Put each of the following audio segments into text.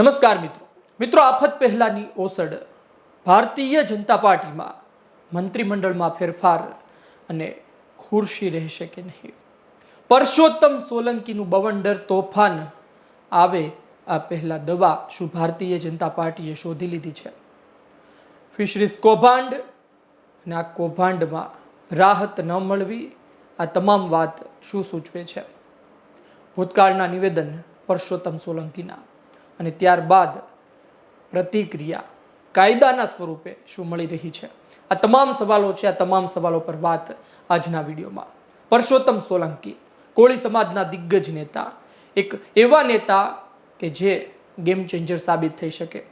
નમસ્કાર મિત્રો. મિત્રો, આફત પહેલાની ઓસડ. ભારતીય જનતા પાર્ટીમાં મંત્રીમંડળમાં ફેરફાર અને ખુરશી રહેશે કે નહીં? પરસોત્તમ સોલંકીનું બવંડર તોફાન આવે આ પહેલાં દવા શું ભારતીય જનતા પાર્ટીએ શોધી લીધી છે? ફિશરીઝ કૌભાંડ અને આ કૌભાંડમાં રાહત ન મળવી આ તમામ વાત શું સૂચવે છે? ભૂતકાળના નિવેદન પરસોત્તમ સોલંકીના. અને ત્યારબાદ પ્રતિક્રિયા કાયદાના સ્વરૂપે શું મળી રહી છે? આ તમામ સવાલો છે, આ તમામ સવાલો પર વાત આજના વિડીયોમાં. પરસોત્તમ સોલંકી, કોળી સમાજના દિગ્ગજ નેતા, એક એવા નેતા કે જે ગેમ ચેન્જર સાબિત થઈ શકે.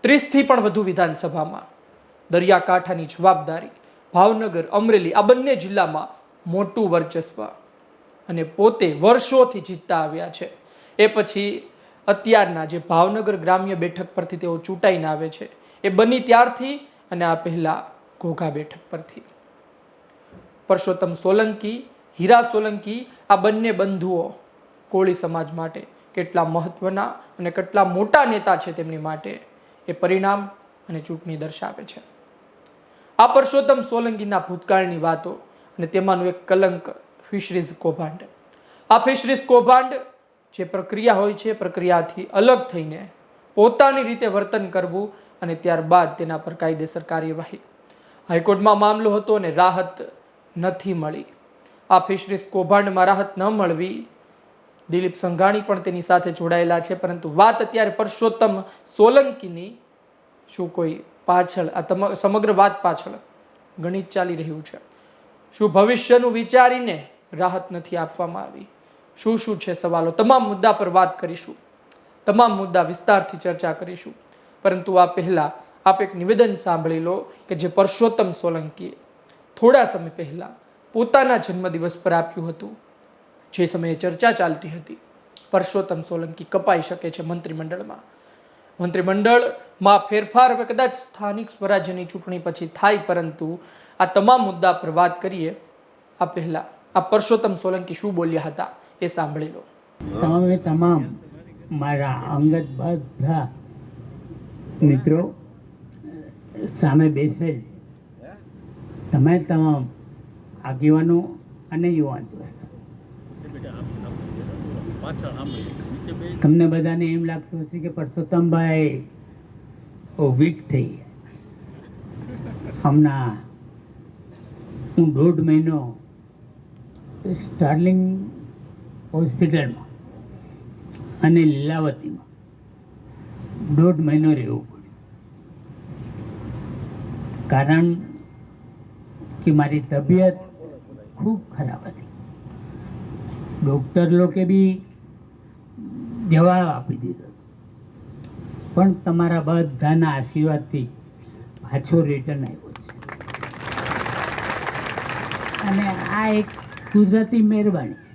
ત્રીસથી પણ વધુ વિધાનસભામાં દરિયાકાંઠાની જવાબદારી, ભાવનગર, અમરેલી, આ બંને જિલ્લામાં મોટું વર્ચસ્વ અને પોતે વર્ષોથી જીતતા આવ્યા છે. એ પછી અત્યારના જે ભાવનગર ગ્રામ્ય બેઠક પરથી તેઓ ચૂંટાઈને આવે છે, એ બની ત્યારથી અને આ પહેલાં ઘોઘા બેઠક પરથી. પરસોત્તમ સોલંકી, હીરા સોલંકી, આ બંને બંધુઓ કોળી સમાજ માટે કેટલા મહત્વના અને કેટલા મોટા નેતા છે તેમની માટે એ પરિણામ અને ચૂંટણી દર્શાવે છે. આ પરસોત્તમ સોલંકીના ભૂતકાળની વાતો અને તેમાંનું એક કલંક ફિશરીઝ કૌભાંડ. આ ફિશરીઝ કૌભાંડ જે પ્રક્રિયા હોય છે પ્રક્રિયાથી અલગ થઈને પોતાની રીતે વર્તન કરવું અને ત્યારબાદ તેના પર કાયદેસર કાર્યવાહી. હાઈકોર્ટમાં મામલો હતો અને રાહત નથી મળી. આ ફિશરીઝ કૌભાંડમાં રાહત ન મળવી. દિલીપ સંઘાણી પણ તેની સાથે જોડાયેલા છે, પરંતુ વાત અત્યારે પરસોત્તમ સોલંકીની શું કોઈ પાછળ, આ સમગ્ર વાત પાછળ ગણિત ચાલી રહ્યું છે. શું ભવિષ્યનું વિચારીને રાહત નથી આપવામાં આવી? શું શું છે સવાલો? તમામ મુદ્દા પર વાત કરીશું. તમામ મુદ્દા વિસ્તારથી ચર્ચા કરીશું. પરંતુ આ પહેલાં આપ એક નિવેદન સાંભળી લો કે જે પરસોત્તમ સોલંકીએ થોડા સમય પહેલાં પોતાના જન્મદિવસ પર આપ્યું હતું. જે સમયે ચર્ચા ચાલતી હતી. પરસોત્તમ સોલંકી કપાઈ શકે છે મંત્રીમંડળમાં. મંત્રીમંડળમાં ફેરફાર હવે કદાચ સ્થાનિક સ્વરાજ્યની ચૂંટણી પછી થાય, પરંતુ આ તમામ મુદ્દા પર વાત કરીએ, આ પહેલાં આ પરસોત્તમ સોલંકી શું બોલ્યા હતા? એ સાંભળી લો. તમે તમામ મારા અંગત બધા મિત્રો સામે બેસેલ. તમે તમામ આગેવાનો અને યુવાન દોસ્તો. તમને બધાને એમ લાગતું હશે કે પરસોત્તમભાઈ વીક થઈ હમણાં હું દોઢ મહિનો સ્ટાર્લિંગ હોસ્પિટલમાં અને લીલાવતીમાં દોઢ મહિનો રહેવું પડ્યું. કારણ કે મારી તબિયત ખૂબ ખરાબ હતી. ડૉક્ટર લોકે બી જવાબ આપી દીધો. પણ તમારા બધાના આશીર્વાદથી પાછો રિટર્ન આવ્યો છે. અને આ એક કુદરતી મહેરબાની.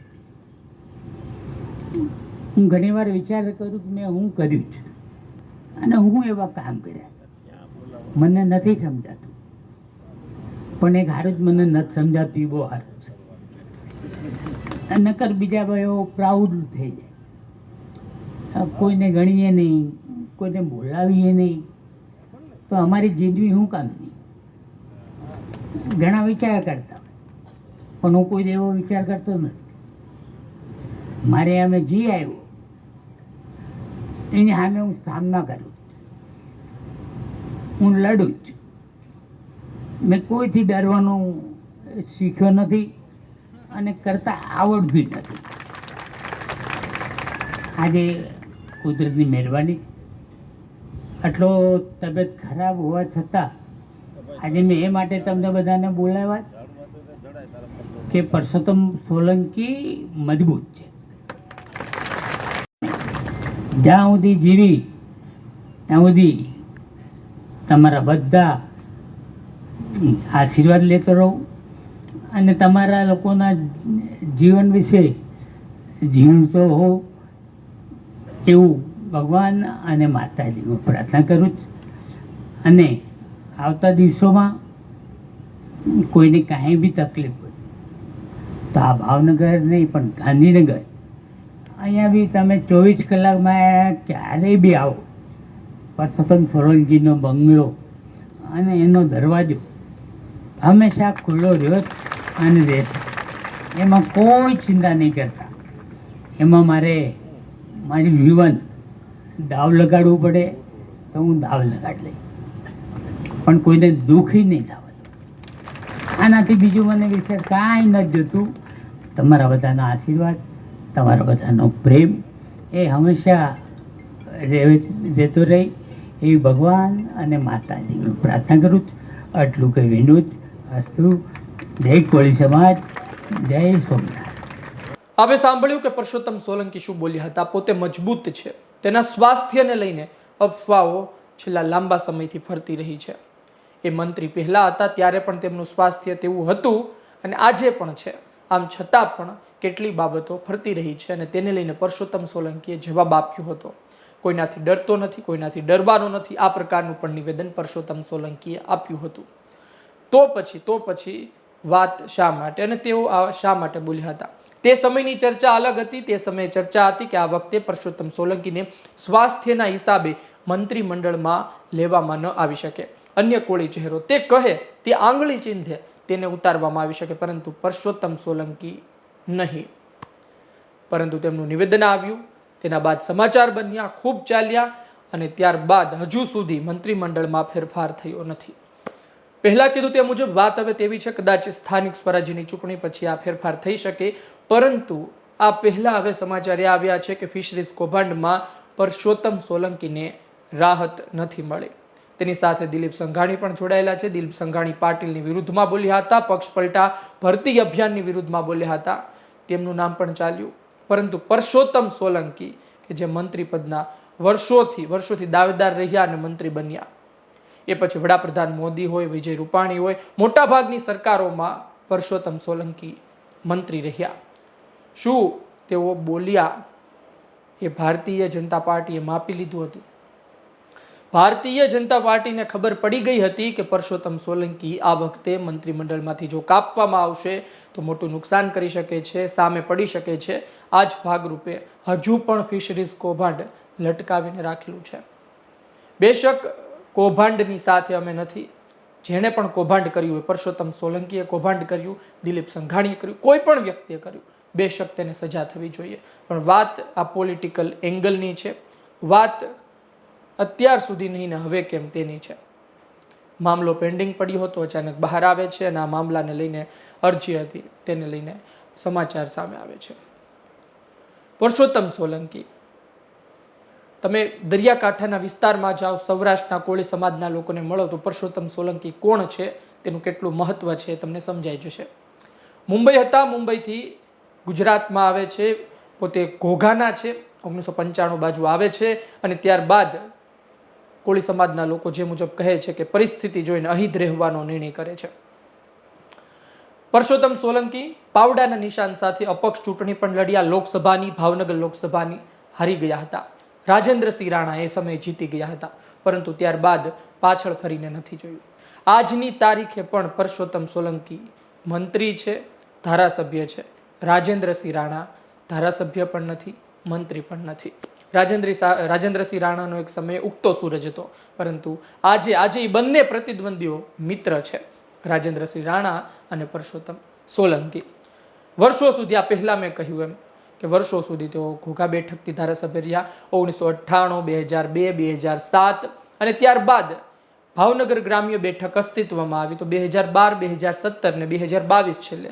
હું ઘણીવાર વિચાર કરું કે મેં હું કર્યું છે. અને હું એવા કામ કર્યા મને નથી સમજાતું. પણ એક હારું જ મને નથી સમજાતું, એ બહુ સારું છે. નકર બીજા ભાઈઓ પ્રાઉડ થઈ જાય. કોઈને ગણીએ નહીં, કોઈને બોલાવીએ નહીં, તો અમારી જિંદગી શું કામની ઘણા વિચાર કરતા પણ હું કોઈ એવો વિચાર કરતો નથી. મારે અમે જી આવ્યો. એની સામે હું સામના કરું. હું લડું જ. મેં કોઈથી ડરવાનું શીખ્યો નથી અને કરતા આવડતું નથી. આજે કુદરતની મહેરબાની. આટલો તબિયત ખરાબ હોવા છતાં આજે મેં એ માટે તમને બધાને બોલાવ્યા કે પરસોત્તમ સોલંકી મજબૂત છે. જ્યાં સુધી જીવી, ત્યાં સુધી તમારા બધા આશીર્વાદ લેતો રહું અને તમારા લોકોના જીવન વિશે જીવતો હોઉં એવું ભગવાન અને માતાજી હું પ્રાર્થના કરું છું. અને આવતા દિવસોમાં કોઈને કાંઈ બી તકલીફ હોય, તો આ ભાવનગર નહીં, પણ ગાંધીનગર અહીંયા બી તમે ચોવીસ કલાકમાં ક્યારેય બી આવો. પરસોત્તમ સોલંકીનો બંગલો અને એનો દરવાજો હંમેશા ખુલ્લો રહ્યો અને રહેશે. એમાં કોઈ ચિંતા નહીં કરતા. એમાં મારે મારી જીવન દાવ લગાડવું પડે તો હું દાવ લગાડ લઈ પણ કોઈને દુઃખી નહીં થવા આનાથી બીજું મને વિશે કાંઈ નથી જોતું. તમારા બધાના આશીર્વાદ. તમારા બધાનો પ્રેમ. એ હંમેશા રહે- રહેતો રહે એ ભગવાન અને માતાજીનું પ્રાર્થના કરું આટલું કંઈ વિનોદ. અસ્તુ. જય કોળી સમાજ. જય સોમનાથ. આપણે સાંભળ્યું કે પરસોત્તમ સોલંકી શું બોલ્યા હતા? પોતે મજબૂત છે. તેના સ્વાસ્થ્યને લઈને અફવાઓ છેલ્લા લાંબા સમયથી ફરતી રહી છે. એ મંત્રી પહેલાં હતા, ત્યારે પણ તેમનું સ્વાસ્થ્ય તેવું હતું અને આજે પણ છે. આમ છતાં પણ કેટલી બાબતો ફરતી રહી છે અને તેને લઈને પરસોત્તમ સોલંકીએ જવાબ આપ્યો હતો. કોઈનાથી ડરતો નથી, કોઈનાથી ડરવાનો નથી, આ પ્રકારનું પણ નિવેદન પરસોત્તમ સોલંકીએ આપ્યું હતું. તો પછી તો પછી વાત શા માટે? અને તેઓ આ શા માટે બોલ્યા હતા? તે સમયની ચર્ચા અલગ હતી, તે સમયે ચર્ચા હતી કે આ વખતે પરસોત્તમ સોલંકીને સ્વાસ્થ્યના હિસાબે મંત્રીમંડળમાં લેવામાં ન આવી શકે. અન્ય કોળી ચહેરો તે કહે, તે આંગળી ચિંધે તેને ઉતારવામાં આવી શકે, પરંતુ પરસોત્તમ સોલંકી નહીં. પરંતુ તેમનું નિવેદન આવ્યું, તેના બાદ સમાચાર બન્યા, ખૂબ ચાલ્યા અને ત્યારબાદ હજુ સુધી મંત્રીમંડળમાં ફેરફાર થયો નથી. પહેલાં કીધું તે મુજબ વાત હવે તેવી છે, કદાચ સ્થાનિક સ્વરાજ્યની ચૂંટણી પછી આ ફેરફાર થઈ શકે. પરંતુ આ પહેલાં હવે સમાચાર એ આવ્યા છે કે ફિશરીઝ કૌભાંડમાં પરસોત્તમ સોલંકીને રાહત નથી મળી. તેની સાથે દિલીપ સંઘાણી પણ જોડાયેલા છે. દિલીપ સંઘાણી પાટીલની વિરુદ્ધમાં બોલ્યા હતા, પક્ષ પલટા ભરતી અભિયાનની વિરુદ્ધમાં બોલ્યા હતા. તેમનું નામ પણ ચાલ્યું. પરંતુ પરસોત્તમ સોલંકી, કે જે મંત્રી પદના વર્ષોથી વર્ષોથી દાવેદાર રહ્યા અને મંત્રી બન્યા. એ પછી વડાપ્રધાન મોદી હોય, વિજય રૂપાણી હોય, મોટાભાગની સરકારોમાં પરસોત્તમ સોલંકી મંત્રી રહ્યા. શું તેઓ બોલ્યા? એ ભારતીય જનતા પાર્ટીએ માપી લીધું હતું. ભારતીય જનતા પાર્ટીને ખબર પડી ગઈ હતી કે પરસોત્તમ સોલંકી આ વખતે મંત્રીમંડળમાંથી જો કાપવામાં આવશે તો મોટું નુકસાન કરી શકે છે, સામે પડી શકે છે. આ જ ભાગરૂપે હજુ પણ ફિશરીઝ કૌભાંડ લટકાવીને રાખેલું છે. બેશક કૌભાંડની સાથે અમે નથી. જેણે પણ કૌભાંડ કર્યું હોય, પરસોત્તમ સોલંકીએ કૌભાંડ કર્યું, દિલીપ સંઘાણીએ કર્યું, કોઈ પણ વ્યક્તિએ કર્યું, બેશક તેને સજા થવી જોઈએ. પણ વાત આ પોલિટિકલ એંગલની છે. વાત અત્યાર સુધી નહીં ને હવે કેમ તેની છે? મામલો પેન્ડિંગ પડ્યો હતો, અચાનક બહાર આવે છે અને આ મામલાને લઈને અરજી હતી, તેને લઈને સમાચાર સામે આવે છે. પુરુષોત્તમ સોલંકી, તમે દરિયાકાંઠાના વિસ્તારમાં જાઓ, સૌરાષ્ટ્રના કોળી સમાજના લોકોને મળો, તો પરસોત્તમ સોલંકી કોણ છે? તેનું કેટલું મહત્વ છે તમને સમજાઈ જશે. મુંબઈ હતા, મુંબઈથી ગુજરાતમાં આવે છે, પોતે ઘોઘાના છે, ઓગણીસો પંચાણું બાજુ આવે છે અને ત્યારબાદ કોળી સમાજના લોકો જે મુજબ કહે છે કે પરિસ્થિતિ જોઈને અહીં રહેવાનો નિર્ણય કરે છે. પરસોત્તમ સોલંકી પાવડાના નિશાન સાથે અપક્ષ ચૂંટણી પણ લડ્યા. લોકસભાની, ભાવનગર લોકસભાની હારી ગયા હતા. રાજેન્દ્રસિંહ રાણા એ સમયે જીતી ગયા હતા, પરંતુ ત્યારબાદ પાછળ ફરીને નથી જોયું. આજની તારીખે પણ પરસોત્તમ સોલંકી મંત્રી છે, ધારાસભ્ય છે. રાજેન્દ્રસિંહ રાણા ધારાસભ્ય પણ નથી, મંત્રી પણ નથી. રાજેન્દ્ર રાજેન્દ્રસિંહ રાણાનો એક સમયે ઉગતો સૂરજ હતો. પરંતુ આજે આજે એ બંને પ્રતિદ્વંદીઓ મિત્ર છે. રાજેન્દ્રસિંહ રાણા અને પરસોત્તમ સોલંકી. વર્ષો સુધી આ પહેલાં મેં કહ્યું એમ કે વર્ષો સુધી તેઓ ઘોઘા બેઠકથી ધારાસભ્ય રહ્યા. ઓગણીસો અઠ્ઠાણું બે હજાર બે બે હજાર સાત અને ત્યારબાદ ભાવનગર ગ્રામ્ય બેઠક અસ્તિત્વમાં આવી તો બે હજાર બાર બે હજાર સત્તર ને બે હજાર બાવીસ છેલ્લે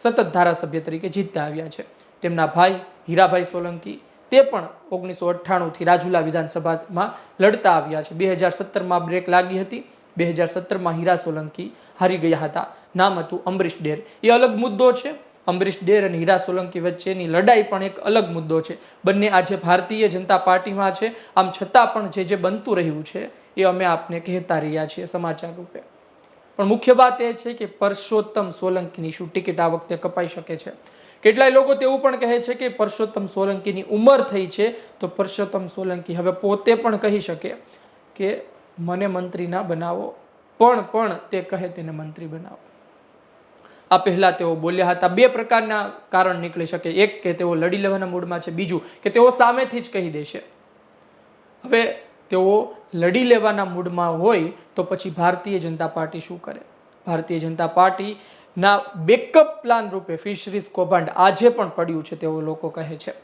સતત ધારાસભ્ય તરીકે જીતતા આવ્યા છે. તેમના ભાઈ હીરાભાઈ સોલંકી તે પણ ઓગણીસો અઠ્ઠાણુંથી રાજુલા વિધાનસભામાં લડતા આવ્યા છે. બે હજાર સત્તરમાં બ્રેક લાગી હતી. બે હજાર સત્તરમાં હીરા સોલંકી હારી ગયા હતા. નામ હતું અમરીશ ડેર. એ અલગ મુદ્દો છે. અમરીશ ડેર અને હીરા સોલંકી વચ્ચેની લડાઈ પણ એક અલગ મુદ્દો છે. બંને આજે ભારતીય જનતા પાર્ટીમાં છે. આમ છતાં પણ જે જે બનતું રહ્યું છે એ અમે આપને કહેતા રહ્યા છીએ સમાચાર રૂપે. પણ મુખ્ય વાત એ છે કે પરસોત્તમ સોલંકીની શું ટિકિટ આ વખતે કપાઈ શકે છે? કેટલાય લોકો તેવું પણ કહે છે કે પરસોત્તમ સોલંકીની ઉંમર થઈ છે, તો પરસોત્તમ સોલંકી હવે પોતે પણ કહી શકે કે મને મંત્રી ના બનાવો, પણ પણ તે કહે તેને મંત્રી બનાવો. આ પહેલા તેઓ બોલ્યા હતા. બે પ્રકારના કારણ નીકળી શકે. એક કે તેઓ લડી લેવાના મૂડમાં છે, બીજું કે તેઓ સામેથી જ કહી દેશે. હવે તેઓ લડી લેવાના મૂડમાં હોય તો પછી ભારતીય જનતા પાર્ટી શું કરે? ભારતીય જનતા પાર્ટીના બેકઅપ પ્લાન રૂપે ફિશરીઝ કૌભાંડ આજે પણ પડ્યું છે તેવું લોકો કહે છે.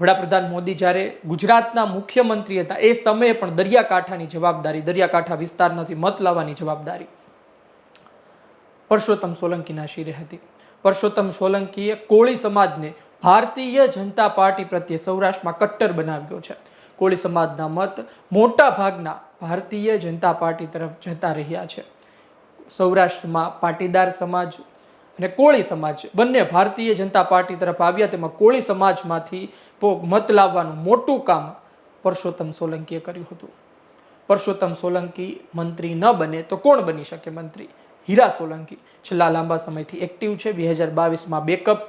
વડાપ્રધાન મોદી જ્યારે ગુજરાતના મુખ્યમંત્રી હતા, એ સમયે પણ દરિયાકાંઠાની જવાબદારી, દરિયાકાંઠા વિસ્તારમાંથી મત લાવવાની જવાબદારી પરસોત્તમ સોલંકીના શિરે હતી. પરસોત્તમ સોલંકીએ કોળી સમાજને ભારતીય જનતા પાર્ટી પ્રત્યે સૌરાષ્ટ્રમાં કટ્ટર બનાવ્યો છે. કોળી સમાજના મત મોટા ભાગના ભારતીય જનતા પાર્ટી તરફ જતા રહ્યા છે. સૌરાષ્ટ્રમાં પાટીદાર સમાજ અને કોળી સમાજ, બંને ભારતીય જનતા પાર્ટી તરફ આવ્યા. તેમાં કોળી સમાજમાંથી મત લાવવાનું મોટું કામ પરસોત્તમ સોલંકીએ કર્યું હતું. પરસોત્તમ સોલંકી મંત્રી ન બને તો કોણ બની શકે મંત્રી? હીરા સોલંકી છેલ્લા લાંબા સમયથી એક્ટિવ છે. બે હજાર બાવીસમાં બેકઅપ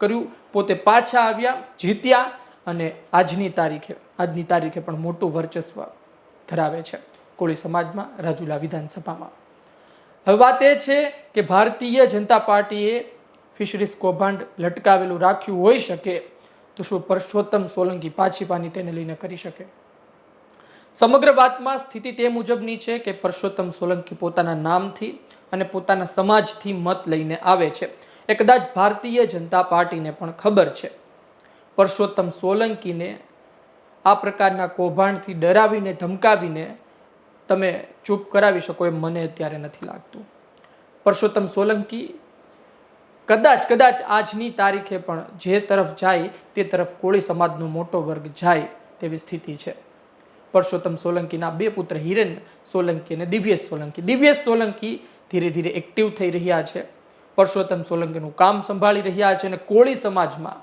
કર્યું. પોતે પાછા આવ્યા, જીત્યા અને આજની તારીખે આજની તારીખે પણ મોટું વર્ચસ્વ ધરાવે છે કોળી સમાજમાં રાજુલા વિધાનસભામાં. હવે વાત એ છે કે ભારતીય જનતા પાર્ટીએ ફિશરીઝ કૌભાંડ લટકાવેલું રાખ્યું હોઈ શકે તો શું પરસોત્તમ સોલંકી પાછી પાની તેને લઈને કરી શકે? સમગ્ર વાતમાં સ્થિતિ તે મુજબની છે કે પરસોત્તમ સોલંકી પોતાના નામથી અને પોતાના સમાજથી મત લઈને આવે છે. એ કદાચ ભારતીય જનતા પાર્ટીને પણ ખબર છે. પરસોત્તમ સોલંકીને આ પ્રકારના કૌભાંડથી ડરાવીને ધમકાવીને તમે ચૂપ કરાવી શકો એમ મને અત્યારે નથી લાગતું. પરસોત્તમ સોલંકી, કદાચ કદાચ આજની તારીખે પણ જે તરફ જાય તે તરફ કોળી સમાજનો મોટો વર્ગ જાય તેવી સ્થિતિ છે. પરસોત્તમ સોલંકીના બે પુત્ર હિરેન સોલંકી અને દિવ્યેશ સોલંકી. દિવ્યેશ સોલંકી ધીરે ધીરે એક્ટિવ થઈ રહ્યા છે. પરસોત્તમ સોલંકીનું કામ સંભાળી રહ્યા છે અને કોળી સમાજમાં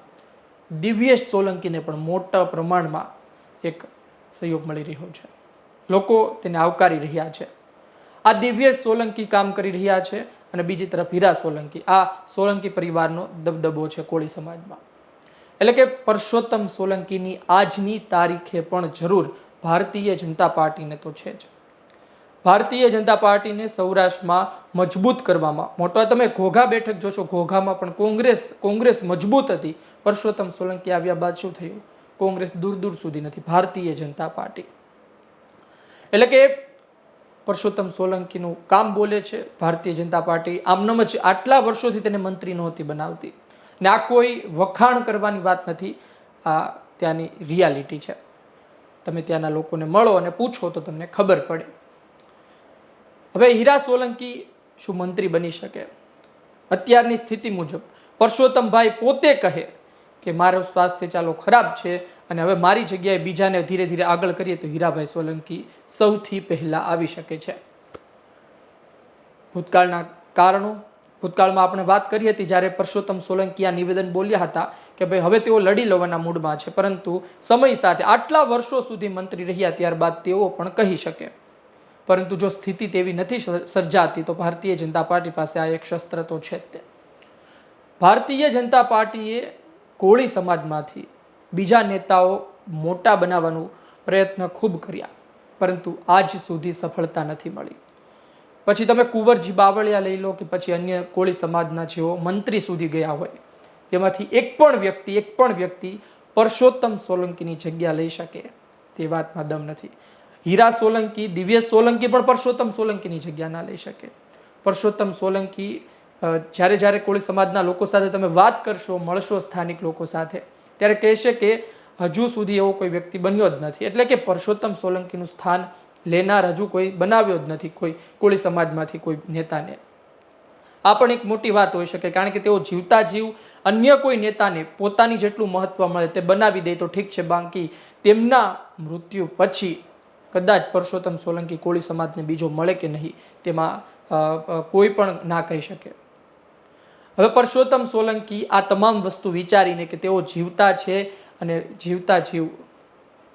દિવ્યેશ સોલંકીને પણ મોટા પ્રમાણમાં એક સહયોગ મળી રહ્યો છે. લોકો તેને આવકારી રહ્યા છે. આ દિવ્ય સોલંકી કામ કરી રહ્યા છે અને બીજી તરફ હીરા સોલંકી. આ સોલંકી પરિવારનો દબદબો છે કોળી સમાજમાં. એટલે કે પરસોત્તમ સોલંકીની આજની તારીખે પણ જરૂર ભારતીય જનતા પાર્ટીને તો છે જ. ભારતીય જનતા પાર્ટીને સૌરાષ્ટ્રમાં મજબૂત કરવામાં, મોટો તમે ઘોઘા બેઠક જોશો, ઘોઘામાં પણ કોંગ્રેસ કોંગ્રેસ મજબૂત હતી. પરસોત્તમ સોલંકી આવ્યા બાદ શું થયું? કોંગ્રેસ દૂર દૂર સુધી નથી. ભારતીય જનતા પાર્ટી. એટલે કે પરસોત્તમ સોલંકીનું કામ બોલે છે ભારતીય જનતા પાર્ટી. આમનમ જ આટલા વર્ષોથી તેને મંત્રી નહોતી બનાવતી. ને આ કોઈ વખાણ કરવાની વાત નથી. આ ત્યાંની રિયાલિટી છે. તમે ત્યાંના લોકોને મળો અને પૂછો તો તમને ખબર પડે. હવે હીરા સોલંકી શું મંત્રી બની શકે? અત્યારની સ્થિતિ મુજબ પરસોત્તમભાઈ પોતે કહે કે, મારું સ્વાસ્થ્ય ચાલો ખરાબ છે. અને હવે મારી જગ્યાએ બીજાને ધીરે ધીરે આગળ કરીએ તો હીરાભાઈ સોલંકી સૌથી પહેલાં આવી શકે છે. ભૂતકાળના કારણો, ભૂતકાળમાં આપણે વાત કરી હતી જ્યારે પરસોત્તમ સોલંકી આ નિવેદન બોલ્યા હતા કે ભાઈ હવે તેઓ લડી લેવાના મૂડમાં છે, પરંતુ સમય સાથે આટલા વર્ષો સુધી મંત્રી રહ્યા ત્યારબાદ તેઓ પણ કહી શકે. પરંતુ જો સ્થિતિ તેવી નથી સર્જાતી તો ભારતીય જનતા પાર્ટી પાસે આ એક શસ્ત્ર તો છે જ તે. ભારતીય જનતા પાર્ટીએ કોળી સમાજમાંથી બીજા નેતાઓ મોટા બનાવવાનું પ્રયત્ન ખૂબ કર્યા, પરંતુ આજ સુધી સફળતા નથી મળી. પછી તમે કુંવરજી બાવળિયા લઈ લો કે પછી અન્ય કોળી સમાજના જેઓ મંત્રી સુધી ગયા હોય, તેમાંથી એક પણ વ્યક્તિ, એક પણ વ્યક્તિ પરસોત્તમ સોલંકીની જગ્યા લઈ શકે, તે વાતમાં દમ નથી. હીરા સોલંકી, દિવ્ય સોલંકી પણ પરસોત્તમ સોલંકીની જગ્યા ના લઈ શકે. પરસોત્તમ સોલંકી જ્યારે જ્યારે કોળી સમાજના લોકો સાથે તમે વાત કરશો, મળશો સ્થાનિક લોકો સાથે ત્યારે કહેશે કે હજુ સુધી એવો કોઈ વ્યક્તિ બન્યો જ નથી. એટલે કે પરસોત્તમ સોલંકીનું સ્થાન લેનાર હજુ કોઈ બનાવ્યો જ નથી કોઈ કોળી સમાજમાંથી કોઈ નેતાને. આ પણ એક મોટી વાત હોઈ શકે કારણ કે તેઓ જીવતા જીવ અન્ય કોઈ નેતાને પોતાની જેટલું મહત્વ મળે તે બનાવી દે તો ઠીક છે, બાકી તેમના મૃત્યુ પછી કદાચ પરસોત્તમ સોલંકી કોળી સમાજને બીજો મળે કે નહીં તેમાં કોઈ પણ ના કહી શકે. હવે પરસોત્તમ સોલંકી આ તમામ વસ્તુ વિચારીને કે તેઓ જીવતા છે અને જીવતા જીવ,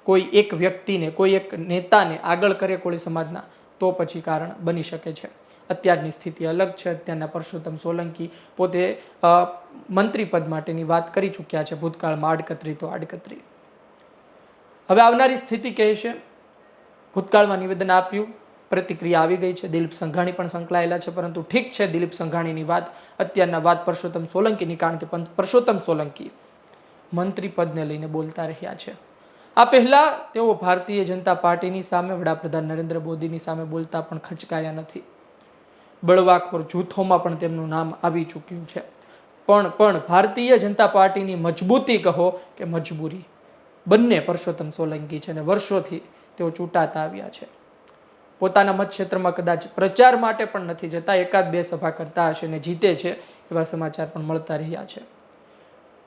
કોઈ એક વ્યક્તિને, કોઈ એક નેતાને આગળ કરે કોળી સમાજના, તો પછી કારણ બની શકે છે. અત્યારની સ્થિતિ અલગ છે. અત્યારના પરસોત્તમ સોલંકી પોતે મંત્રી પદ માટેની વાત કરી ચૂક્યા છે. ભૂતકાળમાં આડકતરી તો આડકતરી. હવે આવનારી સ્થિતિ કહે છે. ભૂતકાળમાં નિવેદન આપ્યું. પ્રતિક્રિયા આવી ગઈ છે. દિલીપ સંઘાણી પણ સંકળાયેલા છે, પરંતુ ઠીક છે દિલીપ સંઘાણીની વાત. અત્યારના વાત પરસોત્તમ સોલંકીની, કારણ કે પરસોત્તમ સોલંકી મંત્રી પદને લઈને બોલતા રહ્યા છે. આ પહેલાં તેઓ ભારતીય જનતા પાર્ટીની સામે, વડાપ્રધાન નરેન્દ્ર મોદીની સામે બોલતા પણ ખચકાયા નથી. બળવાખોર જૂથોમાં પણ તેમનું નામ આવી ચૂક્યું છે. પણ પણ ભારતીય જનતા પાર્ટીની મજબૂતી કહો કે મજબૂરી. બંને પરસોત્તમ સોલંકી છે અને વર્ષોથી તેઓ ચૂંટાતા આવ્યા છે. પોતાના મત ક્ષેત્રમાં કદાચ પ્રચાર માટે પણ નથી જતા, એકાદ બે સભા કરતા હશે અને જીતે છે, એવા સમાચાર પણ મળતા રહ્યા છે.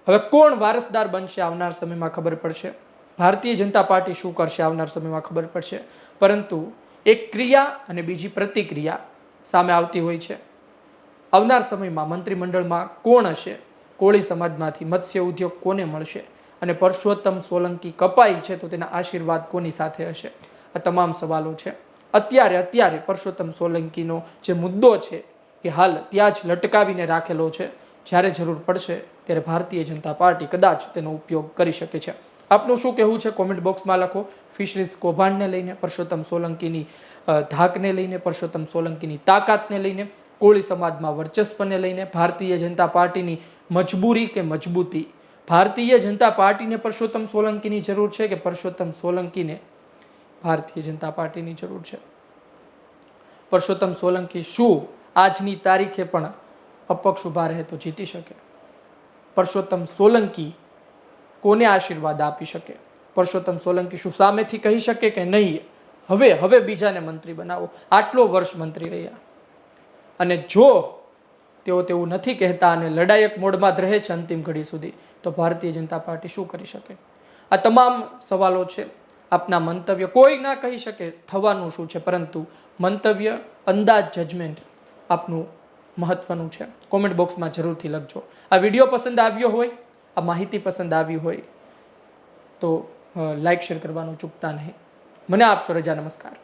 હવે કોણ વારસદાર બનશે આવનાર સમયમાં ખબર પડશે. ભારતીય જનતા પાર્ટી શું કરશે આવનાર સમયમાં ખબર પડશે. પરંતુ એક ક્રિયા અને બીજી પ્રતિક્રિયા સામે આવતી હોય છે. આવનાર સમયમાં મંત્રીમંડળમાં કોણ હશે? કોળી સમાજમાંથી મત્સ્ય ઉદ્યોગ કોને મળશે? અને પરસોત્તમ સોલંકી કપાઈ છે તો તેના આશીર્વાદ કોની સાથે હશે? આ તમામ સવાલો છે. અત્યારે અત્યારે પરસોત્તમ સોલંકીનો જે મુદ્દો છે, એ હાલ ત્યાં જ લટકાવીને રાખેલો છે. જ્યારે જરૂર પડશે ત્યારે ભારતીય જનતા પાર્ટી કદાચ તેનો ઉપયોગ કરી શકે છે. આપનું શું કહેવું છે? કોમેન્ટ બોક્સમાં લખો. ફિશરીઝ કૌભાંડને લઈને, પરસોત્તમ સોલંકીની ધાકને લઈને, પરસોત્તમ સોલંકીની તાકાતને લઈને, કોળી સમાજમાં વર્ચસ્વને લઈને, ભારતીય જનતા પાર્ટીની મજબૂરી કે મજબૂતી? ભારતીય જનતા પાર્ટીને પરસોત્તમ સોલંકીની જરૂર છે કે પરસોત્તમ સોલંકીને ભારતીય જનતા પાર્ટીની જરૂર છે. પરસોત્તમ સોલંકી શું આજની તારીખે પણ અપક્ષ ઊભા રહે તો જીતી શકે? પરસોત્તમ સોલંકી કોને આશીર્વાદ આપી શકે? પરસોત્તમ સોલંકી શું સામેથી કહી શકે કે નહીં? હવે હવે બીજાને મંત્રી બનાવો. આટલો વર્ષ મંત્રી રહ્યા. અને જો તેઓ તેવું નથી કહેતા અને લડાયક મોડમાં જ રહે છે અંતિમ ઘડી સુધી, તો ભારતીય જનતા પાર્ટી શું કરી શકે? આ તમામ સવાલો છે. આપના મંતવ્ય કોઈ ના કહી શકે થવાનું શું છે, પરંતુ મંતવ્ય, અંદાજ જજમેન્ટ આપનું મહત્વનું છે. કોમેન્ટ બોક્સમાં જરૂરથી લખજો. આ વીડિયો પસંદ આવ્યો હોય, આ માહિતી પસંદ આવી હોય, તો લાઈક શેર કરવાનું ચૂકતા નહીં. મને આપશો રજા, નમસ્કાર.